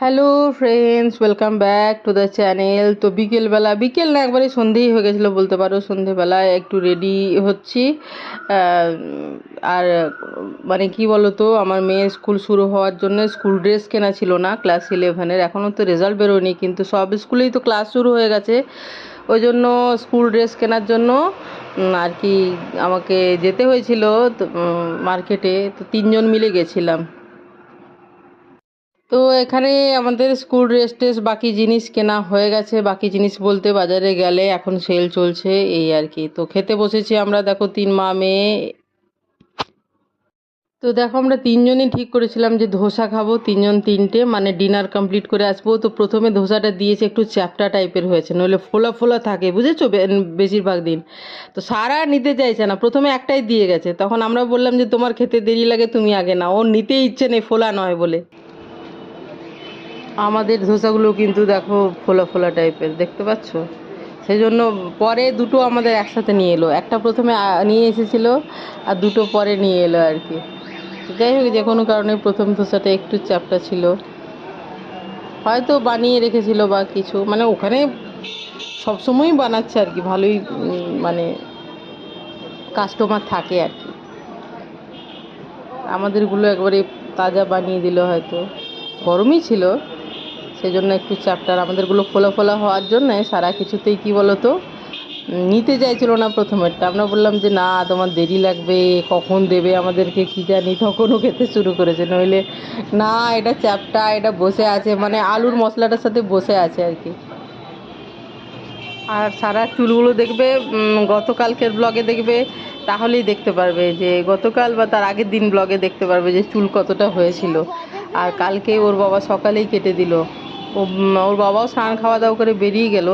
Hello friends, welcome back to the channel. তো বিকেলবেলা, বিকেল না, একবারে সন্ধেই হয়ে গেছিল বলতে পারো, সন্ধেবেলায় একটু রেডি হচ্ছি। আর মানে কি বলো তো আমার মেয়ের স্কুল শুরু হওয়ার জন্য স্কুল ড্রেস কেনা ছিল না, ক্লাস ইলেভেনের এখনও তো রেজাল্ট বেরোয়নি, কিন্তু সব স্কুলেই তো ক্লাস শুরু হয়ে গেছে। ওই জন্য স্কুল ড্রেস কেনার জন্য আর কি আমাকে যেতে হয়েছিল মার্কেটে। তো তিনজন মিলে গেছিলাম। তো এখানে আমাদের স্কুল ড্রেস টেস বাকি জিনিস কেনা হয়ে গেছে। বাকি জিনিস বলতে বাজারে গেলে এখন সেল চলছে এই আর কি। তো খেতে বসেছি আমরা, দেখো তিন মা মেয়ে। তো দেখো আমরা তিনজনই ঠিক করেছিলাম যে ধোসা খাব, তিনজন তিনটে মানে ডিনার কমপ্লিট করে আসব। তো প্রথমে ধোসাটা দিয়েছে একটু চ্যাপটা টাইপের হয়েছে, নইলে ফোলা ফোলা থাকে, বুঝেছ? বেশিরভাগ দিন। তো সারা নিতে চাইছে না, প্রথমে একটাই দিয়ে গেছে। তখন আমরা বললাম যে তোমার খেতে দেরি লাগে, তুমি আগে নাও। ওর নিতে ইচ্ছে নেই, ফোলা নয় বলে। আমাদের ধোসাগুলো কিন্তু দেখো ফোলা ফোলা টাইপের, দেখতে পাচ্ছ? সেই জন্য পরে দুটো আমাদের একসাথে নিয়ে এলো। একটা প্রথমে নিয়ে এসেছিল আর দুটো পরে নিয়ে এলো আর কি। যাই হোক, যে কোনো কারণে প্রথম ধোসাটা একটু চাপটা ছিল। হয়তো বানিয়ে রেখেছিল বা কিছু মানে ওখানে সবসময়ই বানাচ্ছে আর কি, ভালোই মানে কাস্টমার থাকে আর কি। আমাদেরগুলো একবারে তাজা বানিয়ে দিল হয়তো। গরমই ছিল সেই জন্য একটু চ্যাপ্টার আমাদেরগুলো ফোলা ফোলা হওয়ার জন্য সারা কিছুতেই কি বলো তো নিতে চাইছিল না প্রথমেরটা। আমরা বললাম যে, না, তোমার দেরি লাগবে, কখন দেবে আমাদেরকে, কি জানি? তখনও খেতে শুরু করেছে। নইলে, না, এটা চ্যাপটা এটা বসে আছে। মানে আলুর মশলাটার সাথে বসে আছে আর কি। আর সারা চুলগুলো দেখবে গতকালকের ব্লগে দেখবে, তাহলেই দেখতে পারবে যে, গতকাল বা তার আগের দিন ব্লগে দেখতে পারবে যে, চুল কতটা হয়েছিল। আর কালকে ওর বাবা সকালেই কেটে দিল। ওর বাবাও স্নান খাওয়া দাওয়া করে বেরিয়ে গেল।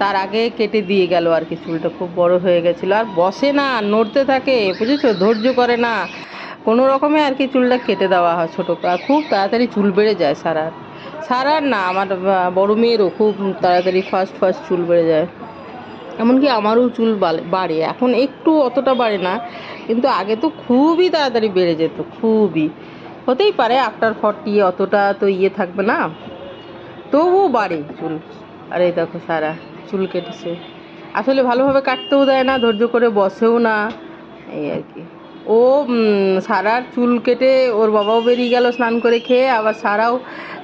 তার আগে কেটে দিয়ে গেল আর কি চুলটা, খুব বড় হয়ে গেছিল। আর বসে না, নড়তে থাকে, বুঝেছ? ধৈর্য করে না। কোনো রকমে আর কি চুলটা কেটে দেওয়া হয় ছোটো আর খুব তাড়াতাড়ি চুল বেড়ে যায় সারার। সারার না, আমার বড় মেয়েরও খুব তাড়াতাড়ি ফার্স্ট ফার্স্ট চুল বেড়ে যায়। এমনকি আমারও চুল বাড়ে। এখন একটু অতটা বাড়ে না, কিন্তু আগে তো খুবই তাড়াতাড়ি বেড়ে যেত, খুবই। হতেই পারে আফটার ফর্টি অতটা তো ইয়ে থাকবে না। তবুও বাড়ে চুল। আর এই দেখো সারা, চুল কেটেছে। আসলে ভালোভাবে কাটতেও দেয় না, ধৈর্য করে বসেও না। এই আর কি। ও সারার চুল কেটে ওর বাবাও বেরিয়ে গেল স্নান করে খেয়ে, আবার সারাও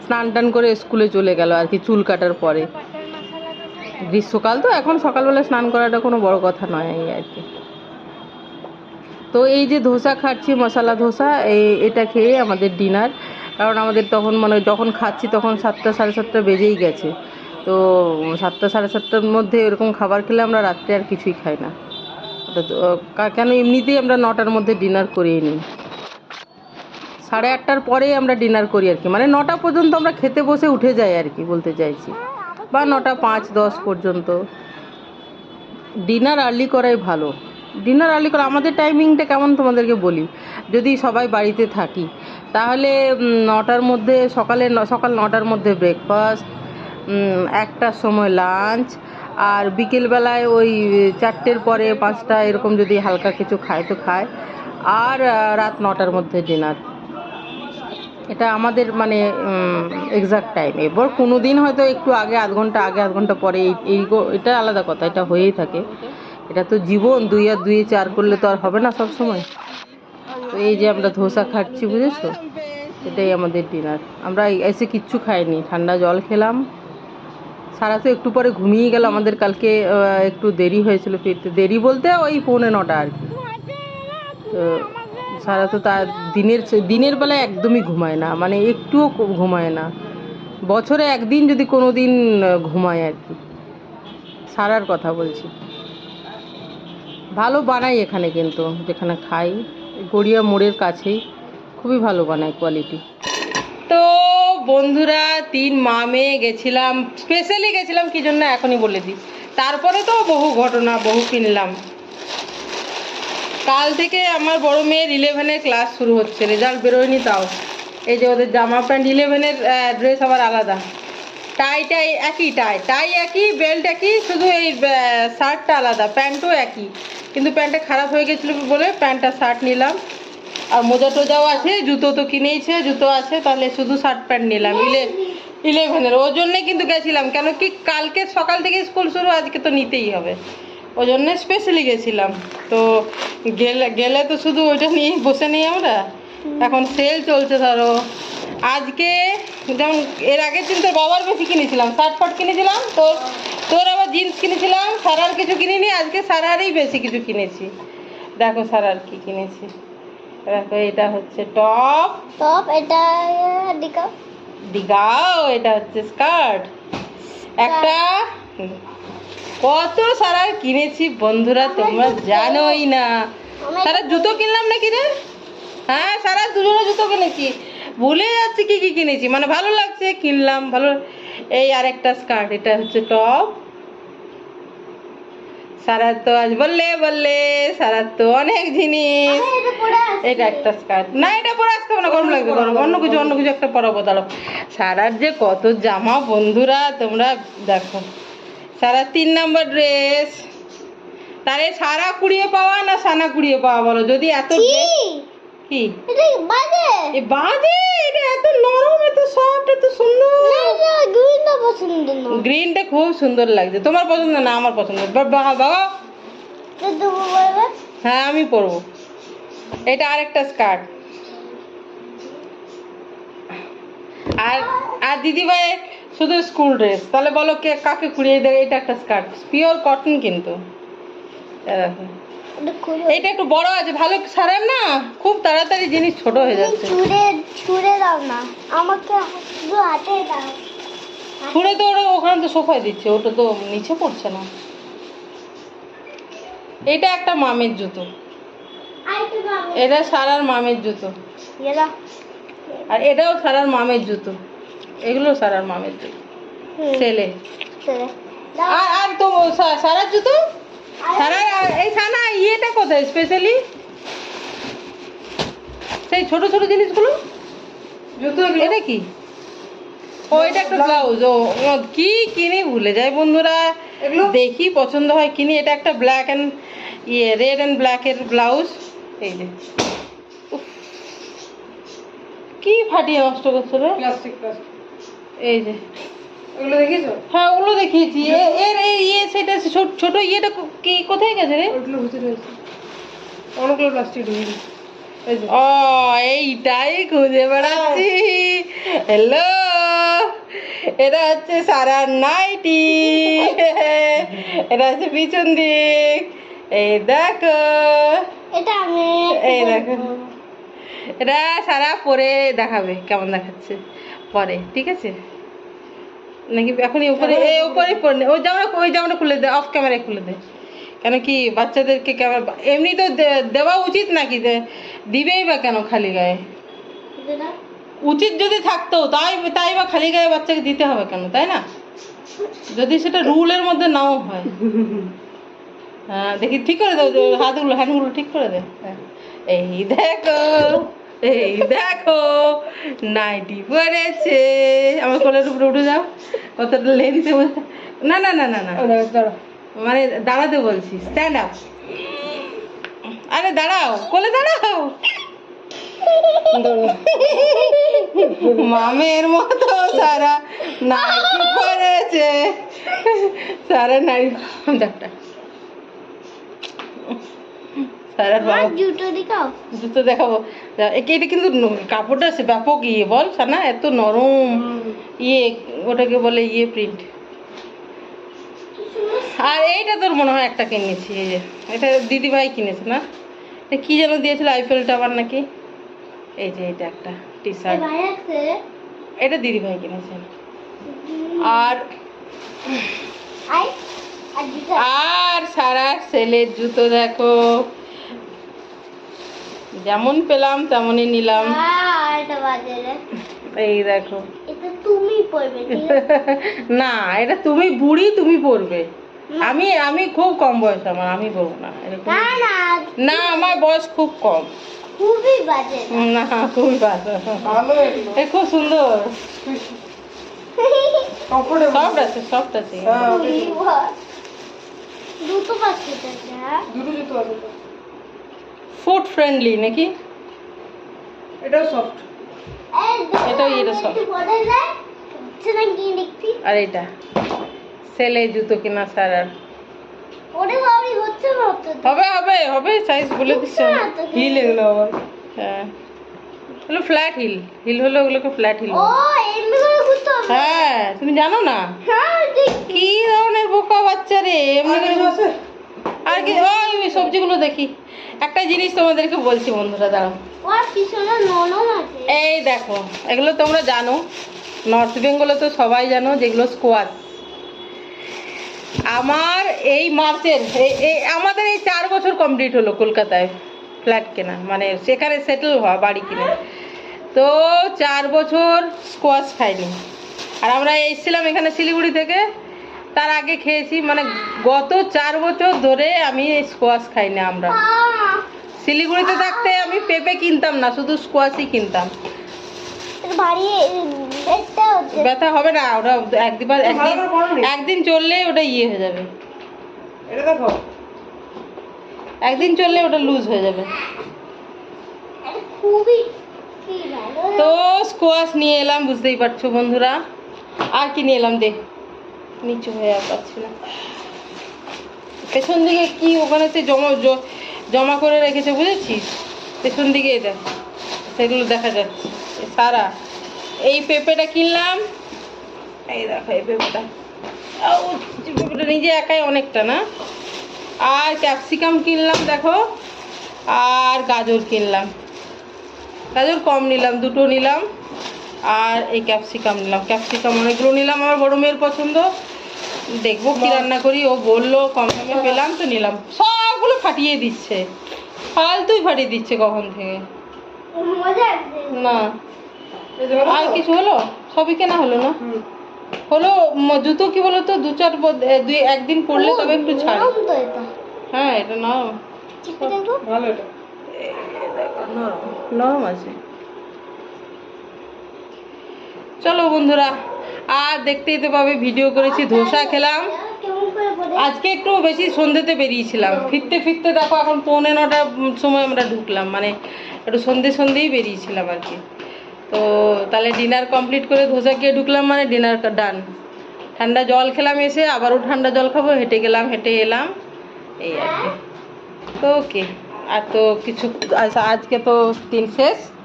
স্নান টান করে স্কুলে চলে গেল আর কি চুল কাটার পরে। গ্রীষ্মকাল তো এখন সকালবেলা স্নান করাটা কোনো বড় কথা নয় এই আর কি। তো এই যে ধোসা খাচ্ছি, মশলা ধোসা এই এটা খেয়ে আমাদের ডিনার। কারণ আমাদের তখন মানে যখন খাচ্ছি তখন সাতটা সাড়ে সাতটা বেজেই গেছে। তো সাতটা সাড়ে সাতটার মধ্যে এরকম খাবার খেলে আমরা রাত্রে আর কিছুই খাই না। কেন এমনিতেই আমরা নটার মধ্যে ডিনার করিয়ে নিই। সাড়ে আটটার পরেই আমরা ডিনার করি আর কি। মানে নটা পর্যন্ত আমরা খেতে বসে উঠে যাই আর কি বলতে চাইছি। বা নটা পাঁচ দশ পর্যন্ত। ডিনার আর্লি করাই ভালো। ডিনার আর্লি করা, আমাদের টাইমিংটা কেমন তোমাদেরকে বলি? যদি সবাই বাড়িতে থাকি তাহলে নটার মধ্যে, সকালে সকাল নটার মধ্যে ব্রেকফাস্ট একটার সময় লাঞ্চ আর বিকেলবেলায় ওই চারটের পরে পাঁচটা এরকম যদি হালকা কিছু খায় তো খায়, আর রাত নটার মধ্যে ডিনার এটা আমাদের মানে এক্সাক্ট টাইম এবার কোনো দিন হয়তো একটু আগে, আধ ঘণ্টা আগে, আধ ঘণ্টা পরে এই এটা আলাদা কথা, এটা হয়েই থাকে। এটা তো জীবন, দুই আর দুই চার করলে তো আর হবে না সব সময় তো এই যে আমরা ধোসা খাচ্ছি, বুঝেছ? এটাই আমাদের ডিনার আমরা এসে কিচ্ছু খাইনি, ঠান্ডা জল খেলাম। সারা তো একটু পরে ঘুমিয়ে গেল, আমাদের কালকে একটু দেরি হয়েছিল ফিরতে। দেরি বলতে ওই পৌনে নটা আর কি। তো সারা তো তার দিনের দিনের বেলায় একদমই ঘুমায় না মানে একটুও ঘুমায় না। বছরে একদিন যদি কোনো দিন ঘুমায় আর কি। সারার কথা বলছি। ভালো বানাই এখানে কিন্তু, যেখানে খাই। গড়িয়া মোড়ের কাছেই। খুবই ভালো বানায় কোয়ালিটি তো বন্ধুরা, তিন মা মেয়ে গেছিলাম স্পেশালি গেছিলাম কি জন্য এখনই বলে দিই। তারপরে তো বহু ঘটনা, বহু কিনলাম। কাল থেকে আমার বড় মেয়ের ইলেভেনের ক্লাস শুরু হচ্ছে রেজাল্ট বেরোয়নি তাও। এই যে ওদের জামা প্যান্ট ইলেভেনের ড্রেস আবার আলাদা। টাই টাই একই টাই টাই একই, বেল্ট একই, শুধু এই শার্টটা আলাদা, প্যান্টও একই। কিন্তু প্যান্টটা খারাপ হয়ে গেছিল বলে প্যান্টটা শার্ট নিলাম। আর মোজা টোজাও আছে, জুতো তো কিনেইছে, জুতো আছে, তাহলে শুধু শার্ট প্যান্ট নিলাম। ইলে, ইলেভেনের ওই জন্যে কিন্তু গেছিলাম, কেন কি কালকে সকাল থেকে স্কুল শুরু, আজকে তো নিতেই হবে। ওই জন্যে স্পেশালি গেছিলাম। তো গেলে গেলে তো শুধু ওইটা নিয়ে বসে নেই আমরা। এখন সেল চলছে ধরো। আজকে যেমন এর আগের দিন তোর বাবার বেশি কিনেছিলাম শার্ট ফার্ট কিনেছিলাম তোর তোর আবার জিন্স কিনেছিলাম সারার কিছু কিনিনি আজকে সারারই বেশি কিছু কিনেছি। দেখো সারার কি কিনেছি। দেখো এটা হচ্ছে টপ টপ এটা দিকা দিঘাও এটা হচ্ছে স্কার্ট একটা কত সারা কিনেছি বন্ধুরা তোমরা জানোই না। সারা জুতো কিনলাম নাকি রে? হ্যাঁ সারা দুজনে জুতো কিনেছি। ভুলে যাচ্ছি কি কি কিনেছি। মানে ভালো লাগছে কিনলাম ভালো এই আরেকটা স্কার্ট এটা হচ্ছে টপ সারা তো আজ বললে বললে সারা তো অনেক জিনিস। এটা একটা স্কার্ট না এটা পরে আসতে হবে না গরম লাগবে গরম। অন্য কিছু অন্য কিছু একটা পরাবো দাঁড়ো সারার যে কত জামা বন্ধুরা তোমরা দেখো। সারা তিন নাম্বার ড্রেস তাহলে সারা কুড়িয়ে পাওয়া না সানা কুড়িয়ে পাওয়া বলো? যদি এত dress- কি? এটা বাজে? এ বাজে? এটা এত নরম এত সফট এত সুন্দর। না গ্রিনটা পছন্দ না। গ্রিনটা খুব সুন্দর লাগছে। তোমার পছন্দ না আমার পছন্দ বাবা বলবে? হ্যাঁ আমি পরবো। এটা আরেকটা স্কার্ট আর আর দিদি ভাই শুধু স্কুল ড্রেস তাহলে বলো কে কাকে কুড়িয়ে দেবে এটা একটা স্কার্ট পিওর কটন কিন্তু। দেখো। এটা একটু বড় আছে ভালো সারার না? খুব তাড়াতাড়ি জিনিস ছোট হয়ে যাচ্ছে। ছুঁড়ে ছুঁড়ে দাও না। আমাকে শুধু হাতে দাও। ছুঁড়ে তো ওরা ওখানে তো সোফায় দিচ্ছে ওটা তো নিচে পড়ছে না। এটা একটা মামের জুতো। এটা সারার মামের জুতো। আর এটাও সারার মামের জুতো। এগুলো সারার মামের জুতো। ছেলে। আর আর তো সারার জুতো? এই সানা ইয়েটা কোথায় স্পেশালি সেই ছোট ছোট জিনিসগুলো? জুতো এটা কি? ও এটা একটা ব্লাউজ ও কি কিনে ভুলে যায় বন্ধুরা। দেখি পছন্দ হয় কিনি। এটা একটা ব্ল্যাক অ্যান্ড ইয়ে রেড অ্যান্ড ব্ল্যাকের ব্লাউজ এই যে। কি ফাটিয়ে নষ্ট করছ রে? প্লাস্টিক প্লাস্টিক এই যে। ওগুলো দেখিয়েছো? হ্যাঁ ওগুলো দেখিয়েছি। এ- এর এই ইয়ে সেটা ছোট- ছোট ইয়েটা কি কোথায় গেছে রে? ওইগুলো ভিতরে রয়েছে অনেকগুলো প্লাস্টিক দিই। ও এইটাই খুঁজে বেড়াচ্ছি। হ্যালো এটা হচ্ছে সারা নাইটি। এটা হচ্ছে পিছন দিক। এই দেখো। এটা আমি এই দেখো। এটা সারা পরে দেখাবে কেমন দেখাচ্ছে। পরে ঠিক আছে? নাকি এখনই উপরে এই উপরে। পরে নে। ওই জামাটা ওই জামাটা খুলে দে অফ ক্যামেরায় খুলে দে। কেন কি বাচ্চাদেরকে ক্যামেরা এমনি তো দেওয়া উচিত নাকি যে দিবেই বা কেন খালি গায়ে? উচিত যদি থাকতো তাই তাই বা খালি গায়ে বাচ্চাকে দিতে হবে কেন তাই না? যদি সেটা রুলের মধ্যে নাও হয়। হ্যাঁ দেখি ঠিক করে দাও হাতগুলো হ্যান্ডগুলো ঠিক করে দে। এই দেখো এই দেখো নাইটি পরেছে। আমার কোলের উপরে উঠে যাও। কতটা লেন্থে না না না না না। মানে দাঁড়াতে বলছি। স্ট্যান্ড আপ আরে দাঁড়াও। কোলে দাঁড়াও। মামের মতো সারা নাইটি পরেছে। সারা নাইটি ডাক্তার জুতো দেখাও। জুতো দেখাবো। এটা কিন্তু কাপড়টা আছে ব্যাপক ইয়ে বল সানা এত নরম ইয়ে ওটাকে বলে ইয়ে প্রিন্ট আর এইটা তোর মনে হয় একটা কিনেছি এই যে। এটা দিদি ভাই কিনেছে না? এটা কি যেন দিয়েছিল আইফেল টাওয়ার নাকি? এই যে এটা একটা টি শার্ট এটা দিদি ভাই কিনেছে আর আর আর সারা ছেলের জুতো দেখো। যেমন পেলাম তেমনই নিলাম। আর এটা বাজে রে। এই দেখো। তুমি পরবে ঠিক আছে? না এটা তুমি বুড়ি তুমি পড়বে আমি আমি খুব কম বয়স আমার আমি পড়ব না। না না। না আমার বয়স খুব কম। খুবই বাজে না। খুবই ভালো। এ খুব সুন্দর। সফট আছে সফট আছে। হ্যাঁ দুটো বাস্কেট হ্যাঁ? দুটো জুতো আছে। ফুড ফ্রেন্ডলি নাকি? এটাও সফট এটাও এটা সফট আর এটা? সেলে জুতো কেনা স্যার আর হবে হবে হবে সাইজ বলে দিচ্ছে। হিল এগুলো আবার। হ্যাঁ। হলো ফ্ল্যাট হিল হিল হলো ওগুলোকে ফ্ল্যাট হিল ও এমনি করে ঘুরতে হবে হ্যাঁ তুমি জানো না? হ্যাঁ কি ধরনের বোকা বাচ্চা রে? এমনি আর করে কিছু আর কি ওই ওই সবজিগুলো দেখি। একটা জিনিস তোমাদেরকে বলছি বন্ধুরা দাঁড়াও। আছে। এই দেখো এগুলো তোমরা জানো। নর্থ বেঙ্গলে তো সবাই জানো যেগুলো স্কোয়াশ আমার এই মার্চের আমাদের এই চার বছর কমপ্লিট হলো কলকাতায় ফ্ল্যাট কেনা। মানে সেখানে সেটেল হওয়া বাড়ি কিনে। তো চার বছর স্কোয়াশ খাইনি। আর আমরা এসেছিলাম এখানে শিলিগুড়ি থেকে। তার আগে খেয়েছি মানে গত চার বছর ধরে আমি স্কোয়াশ খাই না আমরা। শিলিগুড়িতে থাকতে আমি পেঁপে কিনতাম না শুধু স্কোয়াশই কিনতাম। এটা ভারী একটা হচ্ছে। ব্যথা হবে না ওটা একদিন একদিন চললেই ওটা ইয়ে হয়ে যাবে। দেখো। একদিন চললে ওটা লুজ হয়ে যাবে। তো স্কোয়াশ নিয়ে এলাম বুঝতেই পারছ বন্ধুরা। আর কি নিয়ে এলাম দে। নিচু হয়ে আর পাচ্ছি না। পেছন দিকে কি ওখানে জমা জমা করে রেখেছে বুঝেছিস? পেছন দিকে এটা। সেগুলো দেখা যাচ্ছে। সারা। এই পেঁপেটা কিনলাম। এই দেখো এই পেঁপেটা। পেঁপেটা নিজে একাই অনেকটা না? আর ক্যাপসিকাম কিনলাম দেখো। আর গাজর কিনলাম। গাজর কম নিলাম, দুটো নিলাম। আর এই ক্যাপসিকাম নিলাম। ক্যাপসিকাম অনেকগুলো নিলাম আমার বড় মেয়ের পছন্দ। দেখব কি রান্না করি ও বলল কম দামে পেলাম তো নিলাম। সবগুলো ফাটিয়ে দিচ্ছে। ফালতুই ফাটিয়ে দিচ্ছে কখন থেকে। না। আর কিছু হলো? সবই কেনা হলো না? হলো জুতো কি বলো তো দু চার দুই একদিন পরলে তবে একটু ছাড়। হ্যাঁ এটা নাও। ভালো এটা। নরম নরম আছে। চলো বন্ধুরা, আর দেখতেই তো পাবে ভিডিও করেছি, ধোসা খেলাম। আজকে একটু বেশি সন্ধ্যেতে বেরিয়েছিলাম। ফিরতে ফিরতে দেখো, এখন পৌনে নটার সময় আমরা ঢুকলাম। মানে একটু সন্ধে সন্ধেই বেরিয়েছিলাম আর কি। তো তাহলে ডিনার কমপ্লিট করে ধোসা খেয়ে ঢুকলাম মানে ডিনার ডান ঠান্ডা জল খেলাম এসে, আবারও ঠান্ডা জল খাব, হেঁটে গেলাম, হেঁটে এলাম। এই আর কি। তো ওকে আর তো কিছু আজ- আজকে তো দিন শেষ।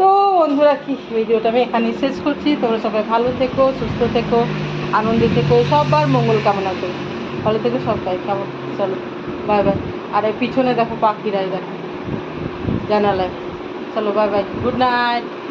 তো বন্ধুরা, কি ভিডিওটা আমি এখানে শেষ করছি। তোমরা সবাই ভালো থেকো, সুস্থ থেকো, আনন্দে থেকো, সবার মঙ্গল কামনা করি। ভালো থেকো সবাই, কেমন? চলো বাই বাই আর পিছনে দেখো পাখিরাই দেখো, জানালায়। চলো বাই বাই গুড নাইট